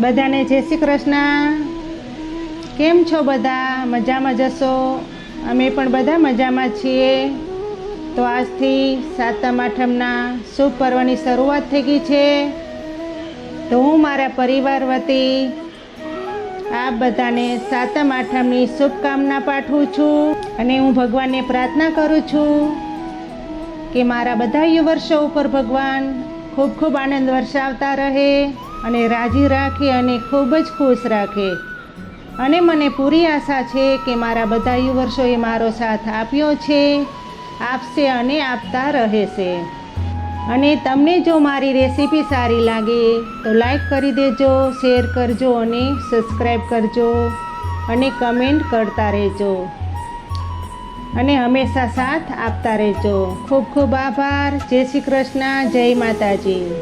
બધાને જય શ્રી કૃષ્ણ. કેમ છો બધા? મજામાં જશો? અમે પણ બધા મજામાં છીએ. તો આજથી સાતમ આઠમના શુભ પર્વની શરૂઆત થઈ ગઈ છે. તો હું મારા પરિવાર વતી આપ બધાને સાતમ આઠમની શુભકામના પાઠવું છું અને હું ભગવાનને પ્રાર્થના કરું છું કે મારા બધા વર્ષો ઉપર ભગવાન ખૂબ ખૂબ આનંદ વર્ષાવતા રહે. અને રાજી રાખે અને ખૂબ જ ખુશ રાખે. અને મને પૂરી આશા છે કે મારા બધા વર્ષોએ મારો સાથ આપ્યો છે, આપશે અને આપતા રહેશે. અને તમને જો મારી રેસીપી સારી લાગે તો લાઈક કરી દેજો, શેર કરજો અને સબસ્ક્રાઈબ કરજો અને કમેન્ટ કરતા રહેજો. અને હંમેશા સાથ આપતા રહેજો. ખૂબ ખૂબ આભાર. જય શ્રી કૃષ્ણ. જય માતાજી.